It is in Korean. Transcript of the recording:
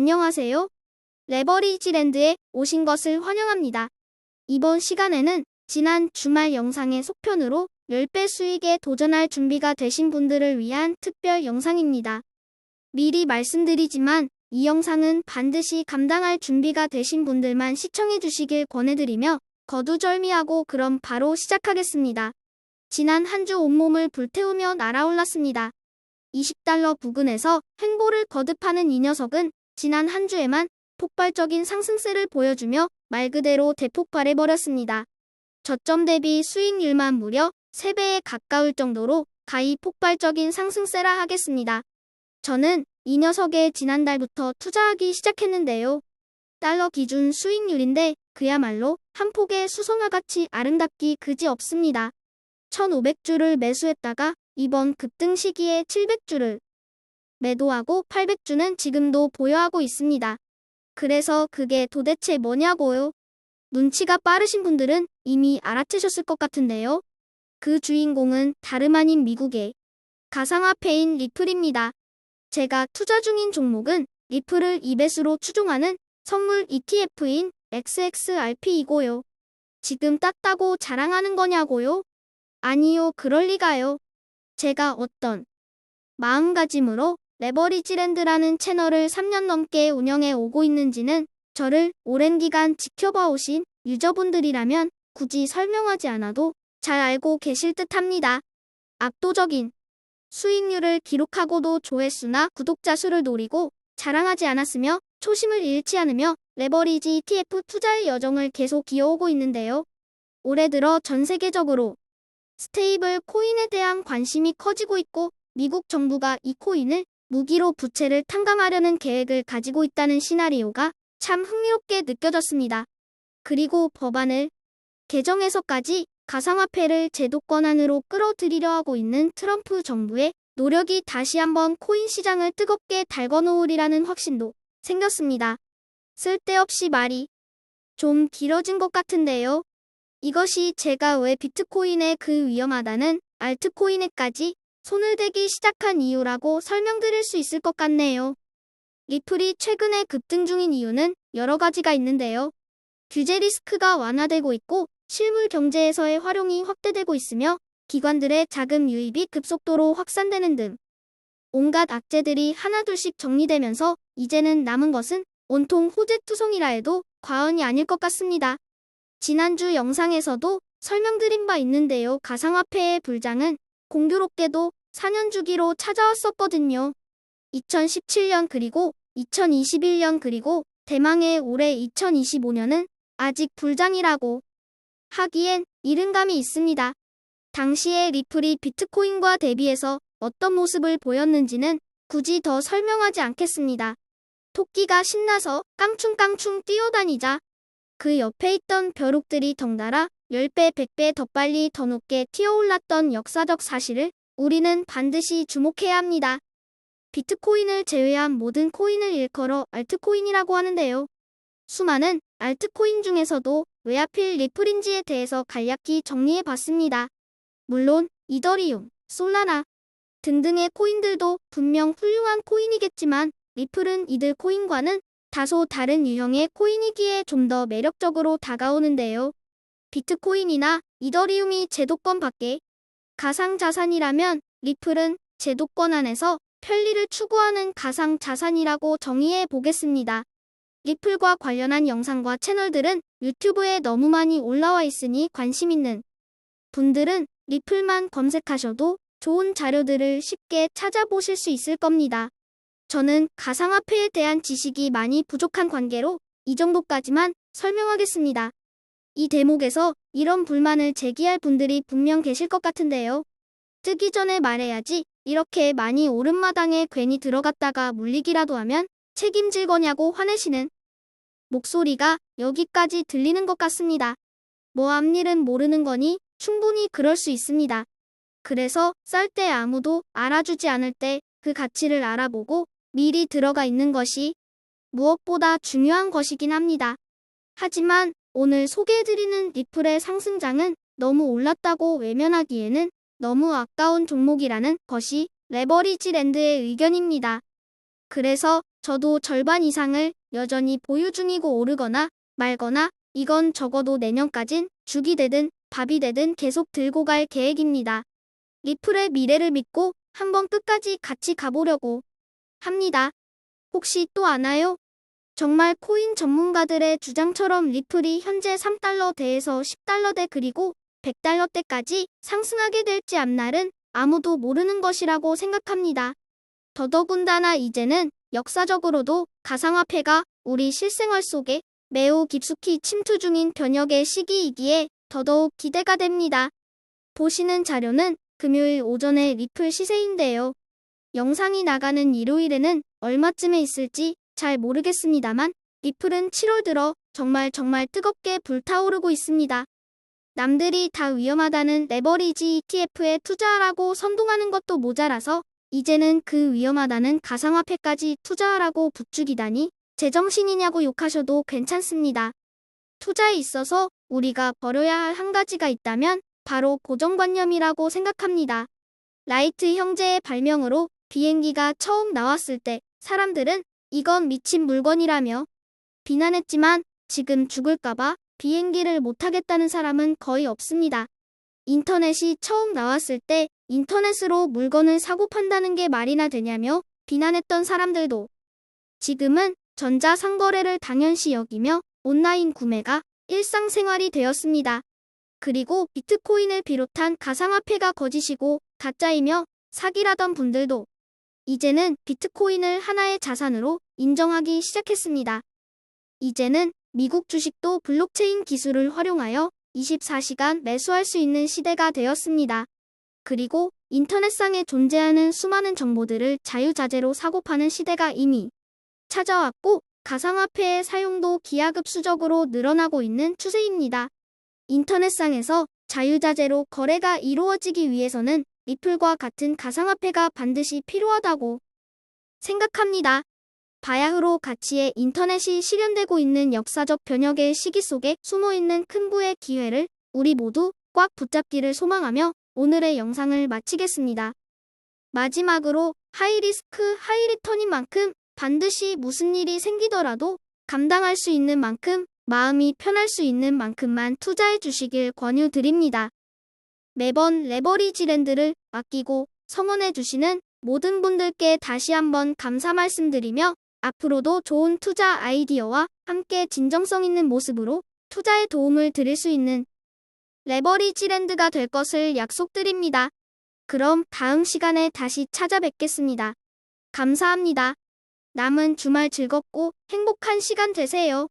안녕하세요. 레버리지랜드에 오신 것을 환영합니다. 이번 시간에는 지난 주말 영상의 속편으로 10배 수익에 도전할 준비가 되신 분들을 위한 특별 영상입니다. 미리 말씀드리지만 이 영상은 반드시 감당할 준비가 되신 분들만 시청해 주시길 권해드리며 거두절미하고 그럼 바로 시작하겠습니다. 지난 한 주 온몸을 불태우며 날아올랐습니다. 20달러 부근에서 횡보를 거듭하는 이 녀석은 지난 한 주에만 폭발적인 상승세를 보여주며 말 그대로 대폭발해버렸습니다. 저점 대비 수익률만 무려 3배에 가까울 정도로 가히 폭발적인 상승세라 하겠습니다. 저는 이 녀석에 지난달부터 투자하기 시작했는데요. 달러 기준 수익률인데 그야말로 한 폭의 수송아같이 아름답기 그지 없습니다. 1500주를 매수했다가 이번 급등 시기에 700주를 매도하고 800주는 지금도 보유하고 있습니다. 그래서 그게 도대체 뭐냐고요? 눈치가 빠르신 분들은 이미 알아채셨을 것 같은데요. 그 주인공은 다름 아닌 미국의 가상화폐인 리플입니다. 제가 투자 중인 종목은 리플을 2배수로 추종하는 선물 ETF인 XXRP이고요. 지금 땄다고 자랑하는 거냐고요? 아니요, 그럴 리가요. 제가 어떤 마음가짐으로 레버리지랜드라는 채널을 3년 넘게 운영해 오고 있는지는 저를 오랜 기간 지켜봐 오신 유저분들이라면 굳이 설명하지 않아도 잘 알고 계실 듯 합니다. 압도적인 수익률을 기록하고도 조회수나 구독자 수를 노리고 자랑하지 않았으며 초심을 잃지 않으며 레버리지 ETF 투자의 여정을 계속 이어오고 있는데요. 올해 들어 전 세계적으로 스테이블 코인에 대한 관심이 커지고 있고 미국 정부가 이 코인을 무기로 부채를 탕감하려는 계획을 가지고 있다는 시나리오가 참 흥미롭게 느껴졌습니다. 그리고 법안을 개정해서까지 가상화폐를 제도권 안으로 끌어들이려 하고 있는 트럼프 정부의 노력이 다시 한번 코인 시장을 뜨겁게 달궈놓으리라는 확신도 생겼습니다. 쓸데없이 말이 좀 길어진 것 같은데요. 이것이 제가 왜 비트코인의 그 위험하다는 알트코인에까지 손을 대기 시작한 이유라고 설명드릴 수 있을 것 같네요. 리플이 최근에 급등 중인 이유는 여러 가지가 있는데요. 규제 리스크가 완화되고 있고 실물 경제에서의 활용이 확대되고 있으며 기관들의 자금 유입이 급속도로 확산되는 등 온갖 악재들이 하나둘씩 정리되면서 이제는 남은 것은 온통 호재투성이라 해도 과언이 아닐 것 같습니다. 지난주 영상에서도 설명드린 바 있는데요. 가상화폐의 불장은 공교롭게도 4년 주기로 찾아왔었거든요. 2017년 그리고 2021년 그리고 대망의 올해 2025년은 아직 불장이라고 하기엔 이른 감이 있습니다. 당시에 리플이 비트코인과 대비해서 어떤 모습을 보였는지는 굳이 더 설명하지 않겠습니다. 토끼가 신나서 깡충깡충 뛰어다니자 그 옆에 있던 벼룩들이 덩달아 10배, 100배 더 빨리 더 높게 튀어올랐던 역사적 사실을 우리는 반드시 주목해야 합니다. 비트코인을 제외한 모든 코인을 일컬어 알트코인이라고 하는데요. 수많은 알트코인 중에서도 왜 하필 리플인지에 대해서 간략히 정리해 봤습니다. 물론 이더리움, 솔라나 등등의 코인들도 분명 훌륭한 코인이겠지만 리플은 이들 코인과는 다소 다른 유형의 코인이기에 좀 더 매력적으로 다가오는데요. 비트코인이나 이더리움이 제도권 밖에 가상자산이라면 리플은 제도권 안에서 편리를 추구하는 가상자산이라고 정의해 보겠습니다. 리플과 관련한 영상과 채널들은 유튜브에 너무 많이 올라와 있으니 관심 있는 분들은 리플만 검색하셔도 좋은 자료들을 쉽게 찾아보실 수 있을 겁니다. 저는 가상화폐에 대한 지식이 많이 부족한 관계로 이 정도까지만 설명하겠습니다. 이 대목에서 이런 불만을 제기할 분들이 분명 계실 것 같은데요. 뜨기 전에 말해야지 이렇게 많이 오른마당에 괜히 들어갔다가 물리기라도 하면 책임질 거냐고 화내시는 목소리가 여기까지 들리는 것 같습니다. 뭐 앞일은 모르는 거니 충분히 그럴 수 있습니다. 그래서 쌀때 아무도 알아주지 않을 때 그 가치를 알아보고 미리 들어가 있는 것이 무엇보다 중요한 것이긴 합니다. 하지만 오늘 소개해드리는 리플의 상승장은 너무 올랐다고 외면하기에는 너무 아까운 종목이라는 것이 레버리지 랜드의 의견입니다. 그래서 저도 절반 이상을 여전히 보유 중이고 오르거나 말거나 이건 적어도 내년까진 죽이 되든 밥이 되든 계속 들고 갈 계획입니다. 리플의 미래를 믿고 한번 끝까지 같이 가보려고 합니다. 혹시 또 아나요? 정말 코인 전문가들의 주장처럼 리플이 현재 3달러대에서 10달러대 그리고 100달러대까지 상승하게 될지 앞날은 아무도 모르는 것이라고 생각합니다. 더더군다나 이제는 역사적으로도 가상화폐가 우리 실생활 속에 매우 깊숙이 침투 중인 변혁의 시기이기에 더더욱 기대가 됩니다. 보시는 자료는 금요일 오전의 리플 시세인데요. 영상이 나가는 일요일에는 얼마쯤에 있을지 잘 모르겠습니다만 리플은 7월 들어 정말 정말 뜨겁게 불타오르고 있습니다. 남들이 다 위험하다는 레버리지 ETF에 투자하라고 선동하는 것도 모자라서 이제는 그 위험하다는 가상화폐까지 투자하라고 부추기다니 제정신이냐고 욕하셔도 괜찮습니다. 투자에 있어서 우리가 버려야 할 한 가지가 있다면 바로 고정관념이라고 생각합니다. 라이트 형제의 발명으로 비행기가 처음 나왔을 때 사람들은 이건 미친 물건이라며 비난했지만 지금 죽을까봐 비행기를 못 타겠다는 사람은 거의 없습니다. 인터넷이 처음 나왔을 때 인터넷으로 물건을 사고 판다는 게 말이나 되냐며 비난했던 사람들도 지금은 전자상거래를 당연시 여기며 온라인 구매가 일상생활이 되었습니다. 그리고 비트코인을 비롯한 가상화폐가 거짓이고 가짜이며 사기라던 분들도 이제는 비트코인을 하나의 자산으로 인정하기 시작했습니다. 이제는 미국 주식도 블록체인 기술을 활용하여 24시간 매수할 수 있는 시대가 되었습니다. 그리고 인터넷상에 존재하는 수많은 정보들을 자유자재로 사고 파는 시대가 이미 찾아왔고 가상화폐의 사용도 기하급수적으로 늘어나고 있는 추세입니다. 인터넷상에서 자유자재로 거래가 이루어지기 위해서는 리플과 같은 가상화폐가 반드시 필요하다고 생각합니다. 바야흐로 가치의 인터넷이 실현되고 있는 역사적 변혁의 시기 속에 숨어있는 큰 부의 기회를 우리 모두 꽉 붙잡기를 소망하며 오늘의 영상을 마치겠습니다. 마지막으로 하이리스크 하이리턴인 만큼 반드시 무슨 일이 생기더라도 감당할 수 있는 만큼 마음이 편할 수 있는 만큼만 투자해 주시길 권유드립니다. 매번 레버리지 랜드를 아끼고 성원해 주시는 모든 분들께 다시 한번 감사 말씀드리며 앞으로도 좋은 투자 아이디어와 함께 진정성 있는 모습으로 투자에 도움을 드릴 수 있는 레버리지 랜드가 될 것을 약속드립니다. 그럼 다음 시간에 다시 찾아뵙겠습니다. 감사합니다. 남은 주말 즐겁고 행복한 시간 되세요.